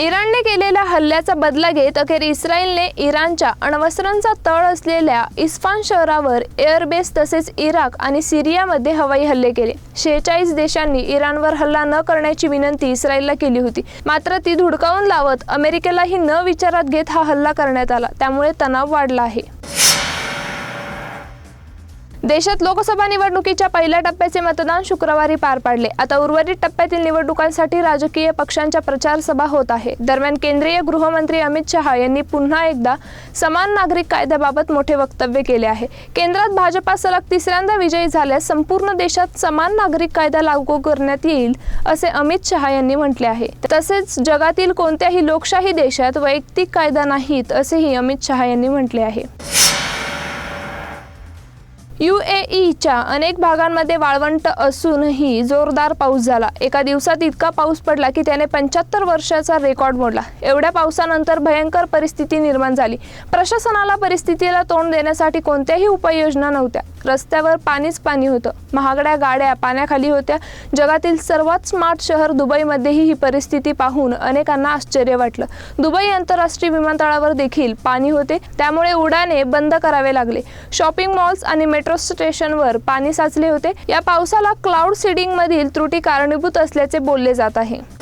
इराणने केलेल्या हल्ल्याचा बदला घेत अखेर इस्रायलने इराणच्या अण्वस्त्रांचा तळ असलेल्या इस्फान शहरावर एअरबेस तसेच इराक आणि सिरियामध्ये हवाई हल्ले केले. शेहेचाळीस देशांनी इराणवर हल्ला न करण्याची विनंती इस्रायलला केली होती. मात्र ती धुडकावून लावत अमेरिकेलाही न विचारात घेत हा हल्ला करण्यात आला. त्यामुळे तणाव वाढला आहे. देशात लोकसभा निवडणुकीच्या पहिल्या टप्प्याचे मतदान शुक्रवारी पार पाडले. आता उर्वरित टप्प्यातील निवडणुकांसाठी राजकीय पक्षांच्या प्रचार सभा होत आहे. दरम्यान केंद्रीय गृहमंत्री अमित शहा यांनी पुन्हा एकदा समान नागरिक कायद्याबाबत मोठे वक्तव्य केले आहे. केंद्रात भाजपा सलग तिसऱ्यांदा विजयी झाल्यास संपूर्ण देशात समान नागरिक कायदा लागू करण्यात येईल असे अमित शहा यांनी म्हटले आहे. तसेच जगातील कोणत्याही लोकशाही देशात वैयक्तिक कायदा नाहीत असेही अमित शहा यांनी म्हटले आहे. यू ए ईच्या अनेक भागांमध्ये वाळवंट असूनही जोरदार पाऊस झाला. एका दिवसात इतका पाऊस पडला की त्याने पंच्याहत्तर वर्षाचा रेकॉर्ड मोडला. एवढ्या पावसानंतर भयंकर परिस्थिती निर्माण झाली. प्रशासनाला परिस्थितीला तोंड देण्यासाठी कोणत्याही उपाययोजना नव्हत्या. रस्त्यावर पाणीच पाणी होतं. महागड्या गाड्या पाण्याखाली होत्या. जगातील सर्वात स्मार्ट शहर दुबईमध्येही ही परिस्थिती पाहून अनेकांना आश्चर्य वाटलं. दुबई आंतरराष्ट्रीय विमानतळावर देखील पाणी होते. त्यामुळे उड्डाणे बंद करावे लागले. शॉपिंग मॉल्स आणि मेट्रो स्टेशनवर पाणी साचले होते. या पावसाला क्लाउड सीडिंगमधील त्रुटी कारणीभूत असल्याचे बोलले जात आहे.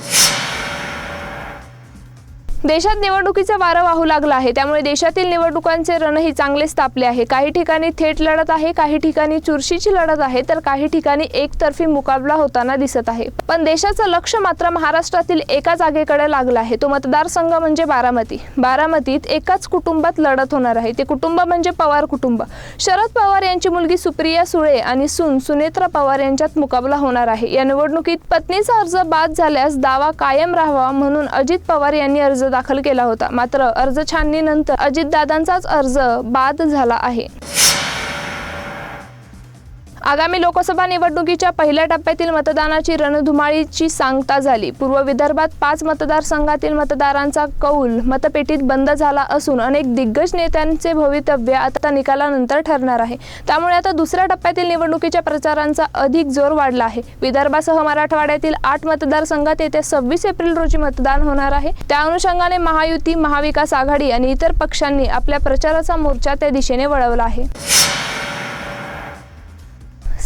देशात निवडणुकीचा वारं वाहू लागला आहे. त्यामुळे देशातील निवडणुकांचे रणही चांगलेच तापले आहे. काही ठिकाणी थेट लढत आहे काही ठिकाणी चुरशीची लढत आहे तर काही ठिकाणी एकतर्फी मुकाबला होताना दिसत आहे. पण देशाचं लक्ष मात्र महाराष्ट्रातील एका जागेकडे लागलं आहे. तो मतदारसंघ म्हणजे बारामती. बारामतीत एकाच कुटुंबात लढत होणार आहे. ते कुटुंब म्हणजे पवार कुटुंब. शरद पवार यांची मुलगी सुप्रिया सुळे आणि सून सुनेत्रा पवार यांच्यात मुकाबला होणार आहे. या निवडणुकीत पत्नीचा अर्ज बाद झाल्यास दावा कायम राहावा म्हणून अजित पवार यांनी अर्ज दाखल केला होता. मात्र अर्ज छाननीनंतर अजितदादांचाच अर्ज बाद झाला आहे. आगामी लोकसभा निवडणुकीच्या पहिल्या टप्प्यातील मतदानाची रणधुमाळीची सांगता झाली. पूर्व विदर्भात पाच मतदारसंघातील मतदारांचा कौल मतपेटीत बंद झाला असून अनेक दिग्गज नेत्यांचे भवितव्य आता निकालानंतर ठरणार आहे. त्यामुळे आता दुसऱ्या टप्प्यातील निवडणुकीच्या प्रचारांचा अधिक जोर वाढला आहे. विदर्भासह मराठवाड्यातील आठ मतदारसंघात येत्या सव्वीस एप्रिल रोजी मतदान होणार आहे. त्या अनुषंगाने महायुती महाविकास आघाडी आणि इतर पक्षांनी आपल्या प्रचाराचा मोर्चा त्या दिशेने वळवला आहे.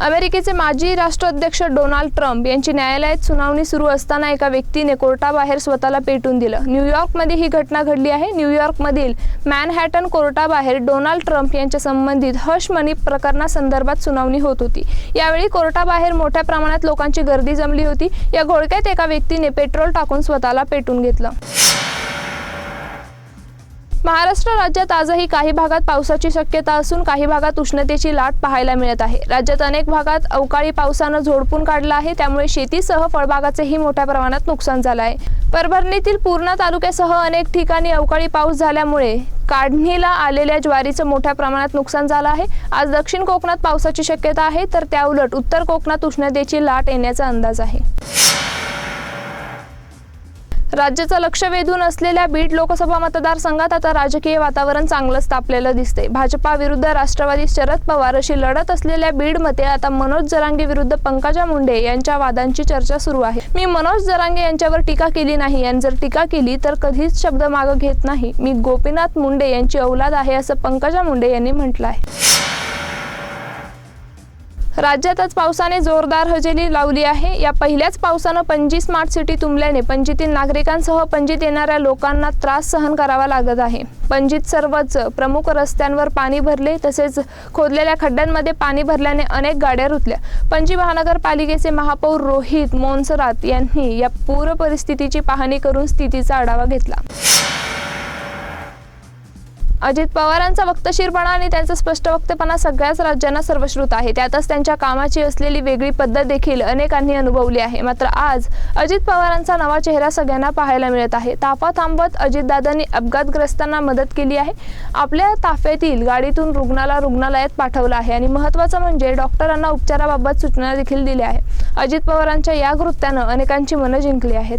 अमेरिकेचे माजी राष्ट्राध्यक्ष डोनाल्ड ट्रम्प यांची न्यायालयात सुनावणी सुरू असताना एका व्यक्तीने कोर्टाबाहेर स्वतःला पेटून दिलं. न्यूयॉर्कमध्ये ही घटना घडली आहे. न्यूयॉर्कमधील मॅनहॅटन कोर्टाबाहेर डोनाल्ड ट्रम्प यांच्या संबंधित हश मनी प्रकरणासंदर्भात सुनावणी होत होती. यावेळी कोर्टाबाहेर मोठ्या प्रमाणात लोकांची गर्दी जमली होती. या घोळक्यात एका व्यक्तीने पेट्रोल टाकून स्वतःला पेटून घेतलं. महाराष्ट्र राज्यात आजही काही भागात पावसाची शक्यता असून काही भागात उष्णतेची लाट पाहायला मिळत आहे. राज्यात अनेक भागात अवकाळी पावसानं झोडपून काढलं आहे. त्यामुळे शेतीसह फळबागाचेही मोठ्या प्रमाणात नुकसान झालं आहे. परभरणीतील पूर्णा तालुक्यासह अनेक ठिकाणी अवकाळी पाऊस झाल्यामुळे काढणीला आलेल्या ज्वारीचं मोठ्या प्रमाणात नुकसान झालं आहे. आज दक्षिण कोकणात पावसाची शक्यता आहे तर त्याउलट उत्तर कोकणात उष्णतेची लाट येण्याचा अंदाज आहे. राज्याचं लक्ष वेधून असलेल्या बीड लोकसभा मतदारसंघात आता राजकीय वातावरण चांगलंच तापलेलं दिसते भाजपा विरुद्ध राष्ट्रवादी शरद पवार अशी लढत असलेल्या बीडमध्ये आता मनोज जरांगे विरुद्ध पंकजा मुंडे यांच्या वादांची चर्चा सुरू आहे. मी मनोज जरांगे यांच्यावर टीका केली नाही आणि जर टीका केली तर कधीच शब्द मागं घेत नाही. मी गोपीनाथ मुंडे यांची औलाद आहे असं पंकजा मुंडे यांनी म्हटलं आहे. राज्यातच पावसाने जोरदार हजेरी लावली आहे. या पहिल्याच पावसानं पणजी स्मार्ट सिटी तुंबल्याने पणजीतील नागरिकांसह पणजीत येणाऱ्या लोकांना त्रास सहन करावा लागत आहे. पणजीत सर्वच प्रमुख रस्त्यांवर पाणी भरले तसेच खोदलेल्या खड्ड्यांमध्ये पाणी भरल्याने अनेक गाड्या रुतल्या. पणजी महानगरपालिकेचे महापौर रोहित मोन्सरात यांनी या पूर परिस्थितीची पाहणी करून स्थितीचा आढावा घेतला. अजित पवारांचा वक्तशीरपणा आणि त्यांचा स्पष्ट वक्तपणा सगळ्याच राज्यांना सर्वश्रुत आहे. त्यातच त्यांच्या कामाची असलेली वेगळी पद्धत देखील अनेकांनी अनुभवली आहे. मात्र आज अजित पवारांचा नवा चेहरा सगळ्यांना पाहायला मिळत आहे. ताफा थांबवत अजितदादांनी अपघातग्रस्तांना मदत केली आहे. आपल्या ताफ्यातील गाडीतून रुग्णाला रुग्णालयात पाठवलं आहे आणि महत्त्वाचं म्हणजे डॉक्टरांना उपचाराबाबत सूचना देखील दिल्या आहे अजित पवारांच्या या कृत्यानं अनेकांची मनं जिंकली आहेत.